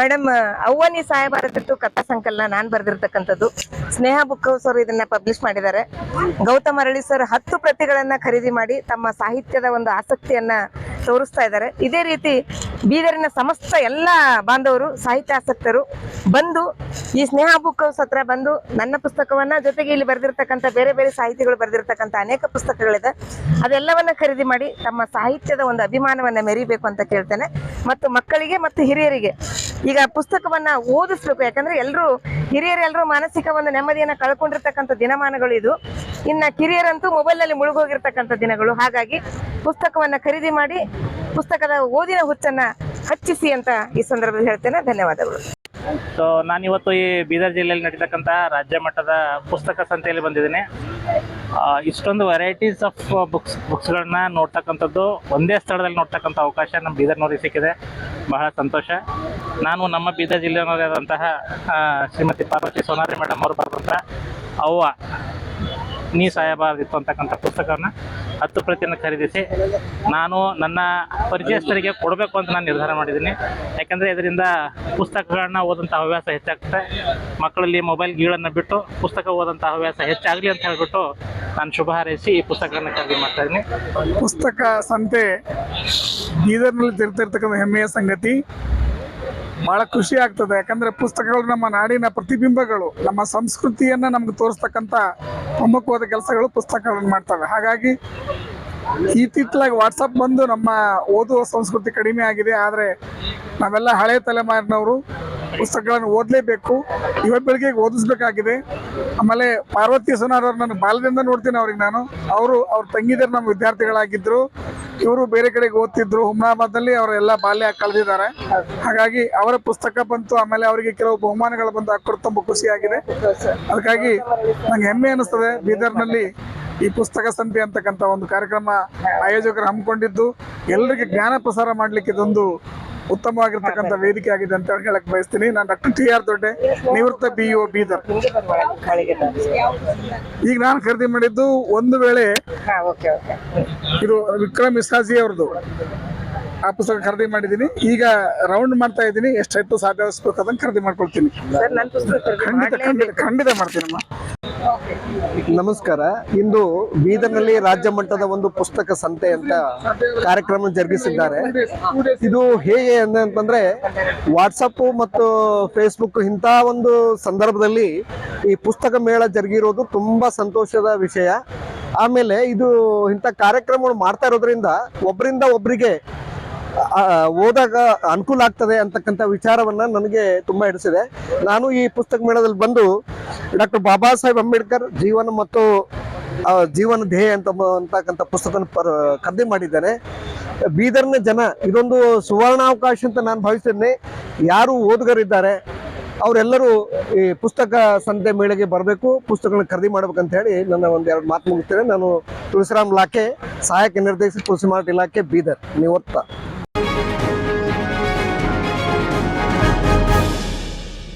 Madam ಅವ್ವನಿ ತಿಟ್ಟು ಕಥಾ ಸಂಕಲನ ನಾನ್ ಬರ್ದಿರ್ತಕ್ಕಂಥದ್ದು. ಸ್ನೇಹ book house ಅವರು ಇದನ್ನ ಪಬ್ಲಿಷ್ ಮಾಡಿದ್ದಾರೆ. ಗೌತಮ್ ಅರಳಿ ಸರ್ ಹತ್ತು ಪ್ರತಿಗಳನ್ನ ಖರೀದಿ ಮಾಡಿ ತಮ್ಮ ಸಾಹಿತ್ಯದ ಒಂದು ಆಸಕ್ತಿಯನ್ನ ತೋರಿಸ್ತಾ ಇದ್ದಾರೆ. ಇದೇ ರೀತಿ ಬೀದರಿನ ಸಮಸ್ತ ಎಲ್ಲ ಬಾಂಧವರು ಸಾಹಿತ್ಯ ಆಸಕ್ತರು ಬಂದು ಈ ಸ್ನೇಹ ಬುಕ್ ಹೌಸ್ ಹತ್ರ ಬಂದು ನನ್ನ ಪುಸ್ತಕವನ್ನ ಜೊತೆಗೆ ಇಲ್ಲಿ ಬರೆದಿರ್ತಕ್ಕಂಥ ಬೇರೆ ಬೇರೆ ಸಾಹಿತಿಗಳು ಬರೆದಿರ್ತಕ್ಕಂಥ ಅನೇಕ ಪುಸ್ತಕಗಳಿದೆ. ಅದೆಲ್ಲವನ್ನ ಖರೀದಿ ಮಾಡಿ ತಮ್ಮ ಸಾಹಿತ್ಯದ ಒಂದು ಅಭಿಮಾನವನ್ನ ಮೆರಿಬೇಕು ಅಂತ ಕೇಳ್ತೇನೆ. ಮತ್ತು ಮಕ್ಕಳಿಗೆ ಮತ್ತು ಹಿರಿಯರಿಗೆ ಈಗ ಪುಸ್ತಕವನ್ನ ಓದಿಸ್ಬೇಕು. ಯಾಕಂದ್ರೆ ಎಲ್ಲರೂ ಹಿರಿಯರೆಲ್ಲರೂ ಮಾನಸಿಕ ಒಂದು ನೆಮ್ಮದಿಯನ್ನ ಕಳ್ಕೊಂಡಿರ್ತಕ್ಕಂಥ ದಿನಮಾನಗಳು ಇದು. ಇನ್ನ ಕಿರಿಯರಂತೂ ಮೊಬೈಲ್ನಲ್ಲಿ ಮುಳುಗೋಗಿರ್ತಕ್ಕಂಥ ದಿನಗಳು. ಹಾಗಾಗಿ ಪುಸ್ತಕವನ್ನ ಖರೀದಿ ಮಾಡಿ ಪುಸ್ತಕದ ಓದಿನ ಹುಚ್ಚನ್ನ ಹಚ್ಚಿಸಿ ಅಂತ ಈ ಸಂದರ್ಭದಲ್ಲಿ ಹೇಳ್ತೇನೆ. ಧನ್ಯವಾದಗಳು. ಸೊ ನಾನು ಇವತ್ತು ಈ ಬೀದರ್ ಜಿಲ್ಲೆಯಲ್ಲಿ ನಡೀತಕ್ಕಂಥ ರಾಜ್ಯ ಮಟ್ಟದ ಪುಸ್ತಕ ಸಂತೆಯಲ್ಲಿ ಬಂದಿದ್ದೀನಿ. ಇಷ್ಟೊಂದು ವೆರೈಟೀಸ್ ಆಫ್ ಬುಕ್ಸ್ ಬುಕ್ಸ್ಗಳನ್ನ ನೋಡ್ತಕ್ಕಂಥದ್ದು, ಒಂದೇ ಸ್ಥಳದಲ್ಲಿ ನೋಡ್ತಕ್ಕಂಥ ಅವಕಾಶ ನಮ್ಮ ಬೀದರ್ನವ್ರಿಗೆ ಸಿಕ್ಕಿದೆ. ಬಹಳ ಸಂತೋಷ. ನಾನು ನಮ್ಮ ಬೀದರ್ ಜಿಲ್ಲೆಯವರಾದಂತಹ ಶ್ರೀಮತಿ ಪಾರ್ವತಿ ಸೋನಾರಿ ಮೇಡಮ್ ಅವರು ಬರೆದಂಥ ಅವ್ವ, ನೀ ಸಾಯಬಾರದಿತ್ತು ಅಂತಕ್ಕಂಥ ಪುಸ್ತಕವನ್ನು. ಹತ್ತು ಪ್ರತಿಯನ್ನು ಖರೀದಿಸಿ ನಾನು ನನ್ನ ಪರಿಚಯಸ್ಥರಿಗೆ ಕೊಡಬೇಕು ಅಂತ ನಾನು ನಿರ್ಧಾರ ಮಾಡಿದ್ದೀನಿ. ಯಾಕಂದರೆ ಇದರಿಂದ ಪುಸ್ತಕಗಳನ್ನ ಓದಂಥ ಹವ್ಯಾಸ ಹೆಚ್ಚಾಗ್ತದೆ. ಮಕ್ಕಳಲ್ಲಿ ಮೊಬೈಲ್ ಗೀಳನ್ನು ಬಿಟ್ಟು ಪುಸ್ತಕ ಓದಂಥ ಹವ್ಯಾಸ ಹೆಚ್ಚಾಗಲಿ ಅಂತ ಹೇಳಿಬಿಟ್ಟು ನಾನು ಶುಭ ಹಾರೈಸಿ ಈ ಪುಸ್ತಕಗಳನ್ನ ಖರೀದಿ ಮಾಡ್ತಾ ಇದ್ದೀನಿ. ಪುಸ್ತಕ ಸಂತೆ ಬೀದರ್ನಲ್ಲಿ ತೆರೆತಿರ್ತಕ್ಕಂಥ ಹೆಮ್ಮೆಯ ಸಂಗತಿ ಬಹಳ ಖುಷಿ ಆಗ್ತದೆ. ಯಾಕಂದ್ರೆ ಪುಸ್ತಕಗಳು ನಮ್ಮ ನಾಡಿನ ಪ್ರತಿಬಿಂಬಗಳು, ನಮ್ಮ ಸಂಸ್ಕೃತಿಯನ್ನ ನಮ್ಗೆ ತೋರಿಸ್ತಕ್ಕಂಥ ಪ್ರಮುಖವಾದ ಕೆಲಸಗಳು ಪುಸ್ತಕಗಳನ್ನು ಮಾಡ್ತವೆ. ಹಾಗಾಗಿ ಇತ್ತಿತ್ತಲಾಗಿ ವಾಟ್ಸಪ್ ಬಂದು ನಮ್ಮ ಓದುವ ಸಂಸ್ಕೃತಿ ಕಡಿಮೆ ಆಗಿದೆ. ಆದರೆ ನಾವೆಲ್ಲ ಹಳೆ ತಲೆಮಾರಿನವರು ಪುಸ್ತಕಗಳನ್ನು ಓದಲೇಬೇಕು. ಯುವ ಪೀಳಿಗೆಗೆ ಓದಿಸ್ಬೇಕಾಗಿದೆ. ಆಮೇಲೆ ಪಾರ್ವತಿ ಸುನಾರ್ ಅವ್ರು ನಾನು ಬಾಲ್ಯದಿಂದ ನೋಡ್ತೀನಿ ಅವ್ರಿಗೆ ನಾನು. ಅವರು ಅವ್ರ ತಂಗಿದರು ನಮ್ಮ ವಿದ್ಯಾರ್ಥಿಗಳಾಗಿದ್ದರು ಇವರು ಬೇರೆ ಕಡೆಗೆ ಓದ್ತಿದ್ರು. ಹುಮ್ನಾಬಾದ್ನಲ್ಲಿ ಅವರ ಎಲ್ಲ ಬಾಲ್ಯ ಕಳೆದಿದ್ದಾರೆ. ಹಾಗಾಗಿ ಅವರ ಪುಸ್ತಕ ಬಂತು, ಆಮೇಲೆ ಅವರಿಗೆ ಕೆಲವು ಬಹುಮಾನಗಳು ಬಂದು ಹಾಕೊಂಡು ತುಂಬ ಖುಷಿಯಾಗಿದೆ ಅದಕ್ಕಾಗಿ ನಂಗೆ ಹೆಮ್ಮೆ ಅನಿಸ್ತದೆ. ಬೀದರ್ನಲ್ಲಿ ಈ ಪುಸ್ತಕ ಸಂತೆ ಅಂತಕ್ಕಂಥ ಒಂದು ಕಾರ್ಯಕ್ರಮ ಆಯೋಜಕರು ಹಮ್ಮಿಕೊಂಡಿದ್ದು. ಎಲ್ಲರಿಗೆ ಜ್ಞಾನ ಪ್ರಸಾರ ಮಾಡಲಿಕ್ಕೆ ಇದೊಂದು ಉತ್ತಮವಾಗಿರ್ತಕ್ಕಂಥ ವೇದಿಕೆ ಆಗಿದೆ ಅಂತ ಹೇಳಕ್ ಬಯಸ್ತೀನಿ. ನಾನು ಡಾಕ್ಟರ್ ಟಿ ಆರ್ ದೊಡ್ಡೆ ನಿವೃತ್ತ ಬಿ ಒ ಬೀದರ್ ಈಗ ನಾನು ಖರೀದಿ ಮಾಡಿದ್ದು ಒಂದು ವೇಳೆ ಇದು ವಿಕ್ರಮ್ ಇಸಾಜಿ ಅವ್ರದ್ದು. ಆ ಪುಸ್ತಕ ಖರೀದಿ ಮಾಡಿದ್ದೀನಿ. ಈಗ ರೌಂಡ್ ಮಾಡ್ತಾ ಇದ್ದೀನಿ. ಎಷ್ಟು ಸಾಧ್ಯ ಅದನ್ನ ಖರೀದಿ ಮಾಡ್ಕೊಳ್ತೀನಿ. ಸರ್ ನನ್ನ ಪುಸ್ತಕ ಖಂಡಿತ ಖಂಡಿತ ಖಂಡಿತ ಮಾಡ್ತೀನಮ್ಮ. ನಮಸ್ಕಾರ. ಇಂದು ಬೀದರ್ನಲ್ಲಿ ರಾಜ್ಯ ಮಟ್ಟದ ಒಂದು ಪುಸ್ತಕ ಸಂತೆ ಅಂತ ಕಾರ್ಯಕ್ರಮ ಜರುಗಿಸಿದ್ದಾರೆ. ಇದು ಹೇಗೆ ಅಂತಂದ್ರೆ ವಾಟ್ಸಪ್ ಮತ್ತು ಫೇಸ್ಬುಕ್ ಇಂಥ ಒಂದು ಸಂದರ್ಭದಲ್ಲಿ ಈ ಪುಸ್ತಕ ಮೇಳ ಜರುಗಿರೋದು ತುಂಬಾ ಸಂತೋಷದ ವಿಷಯ. ಆಮೇಲೆ ಇದು ಇಂಥ ಕಾರ್ಯಕ್ರಮಗಳು ಮಾಡ್ತಾ ಇರೋದ್ರಿಂದ ಒಬ್ಬರಿಂದ ಒಬ್ಬರಿಗೆ ಓದಾಗ ಅನುಕೂಲ ಆಗ್ತದೆ ಅಂತಕ್ಕಂಥ ವಿಚಾರವನ್ನ ನನಗೆ ತುಂಬಾ ಹಿಡಿಸಿದೆ. ನಾನು ಈ ಪುಸ್ತಕ ಮೇಳದಲ್ಲಿ ಬಂದು ಡಾಕ್ಟರ್ ಬಾಬಾ ಸಾಹೇಬ್ ಅಂಬೇಡ್ಕರ್ ಜೀವನ ಮತ್ತು ಜೀವನ ಧ್ಯೇಯ ಅಂತ ಅಂತಕ್ಕಂಥ ಪುಸ್ತಕ ಖರೀದಿ ಮಾಡಿದ್ದೇನೆ. ಬೀದರ್ನ ಜನ, ಇದೊಂದು ಸುವರ್ಣಾವಕಾಶ ಅಂತ ನಾನು ಭಾವಿಸಿದ್ದೇನೆ ಯಾರು ಓದುಗರಿದ್ದಾರೆ, ಅವರೆಲ್ಲರೂ ಈ ಪುಸ್ತಕ ಸಂತೆ ಮೇಳೆಗೆ ಬರಬೇಕು, ಪುಸ್ತಕಗಳನ್ನ ಖರೀದಿ ಮಾಡ್ಬೇಕಂತ ಹೇಳಿ ನನ್ನ ಒಂದು ಎರಡು ಮಾತು ಮುಗಿಸ್ತೇನೆ. ನಾನು ತುಳಸಿರಾಮ್ ಇಲಾಖೆ ಸಹಾಯಕ ನಿರ್ದೇಶಕ ತುಳಸಿ ಮಾರ್ಟ್ ಇಲಾಖೆ, ಬೀದರ್, ನಿವೃತ್ತ.